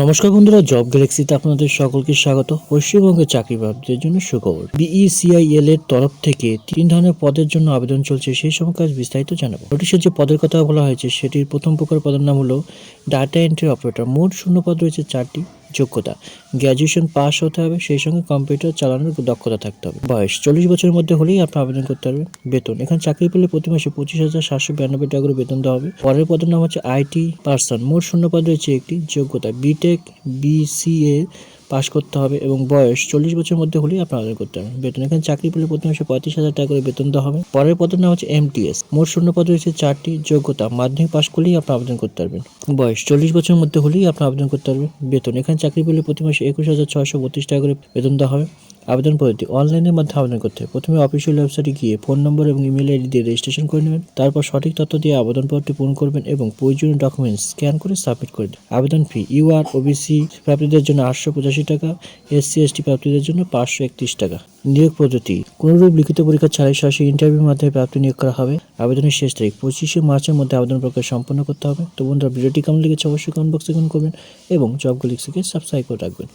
নমস্কার বন্ধুরা, জব গ্যালাক্সিতে আপনাদের সকলকে স্বাগত। পশ্চিমবঙ্গের চাকরি প্রাপ্তির জন্য সুখবর। বিইসিআইএল এর তরফ থেকে তিন ধরনের পদের জন্য আবেদন চলছে, সেই সময় বিস্তারিত জানাব। নোটিশের যে পদের কথা বলা হয়েছে, সেটির প্রথম প্রকার পদের নাম হলো ডাটা এন্ট্রি অপারেটর মোট শূন্য পদ রয়েছে চারটি। যোগ্যতা। গ্র্যাজুয়েশন পাস হতে হবে, সেই সঙ্গে কম্পিউটার চালানোর দক্ষতা থাকতে হবে। বয়স, চল্লিশ বছরের মধ্যে হলেই আপনি আবেদন করতে হবে বেতন, এখানে চাকরি পেলে প্রতি মাসে পঁচিশ হাজার সাতশো বিরানব্বই টাকা করে বেতন দেওয়া হবে। পরের পদের নাম হচ্ছে আইটি পার্সন মোট শূন্য পদ রয়েছে একটি, যোগ্যতা বিটেক বিসিএ পাস করতে হবে এবং বয়স চল্লিশ বছরের মধ্যে হলেই আপনার আবেদন করতে হবে। বেতন এখানে চাকরি পেলে প্রতি মাসে পঁয়ত্রিশ হাজার টাকা করে বেতন দেওয়া হবে। পরের পদের নাম হচ্ছে এমটিএস মোট শূন্য পদ রয়েছে চারটি। যোগ্যতা, মাধ্যমিক পাস করলেই আপনি আবেদন করতে পারবেন। বয়স চল্লিশ বছরের মধ্যে হলেই আপনি আবেদন করতে পারবেন। বেতন এখানে চাকরি পেলে প্রতি মাসে একুশ হাজার ছয়শো বত্রিশ টাকা করে বেতন দেওয়া হবে। আবেদন পদ্ধতি অনলাইনের মাধ্যমে আবেদন করতে হবে। প্রথমে অফিসিয়াল ওয়েবসাইটে গিয়ে ফোন নম্বর এবং ইমেল আইডি দিয়ে রেজিস্ট্রেশন করে নেবেন। তারপর সঠিক তথ্য দিয়ে আবেদনপত্রটি পূরণ করবেন এবং প্রয়োজনীয় ডকুমেন্টস স্ক্যান করে সাবমিট করে দেবেন। আবেদন ফি ইউআর ওবিসি প্রাপ্তিদের জন্য আটশো পঁচাশি টাকা এসসি এসটি প্রাপ্তিদের জন্য পাঁচশো একত্রিশ টাকা। নিয়োগ পদ্ধতি, কোনোরূপ লিখিত পরীক্ষা ছাড়াই সরাসরি ইন্টারভিউর মাধ্যমে প্রাপ্তি নিয়োগ করা হবে। আবেদনের শেষ তারিখ পঁচিশে মার্চের মধ্যে আবেদন প্রক্রিয়া সম্পন্ন করতে হবে। তো বন্ধুরা, ভিডিওটি কেমন লেগেছে অবশ্যই কমেন্ট বক্সে কমেন্ট করবেন এবং জব গলিক্সকে সাবস্ক্রাইব করে রাখবেন।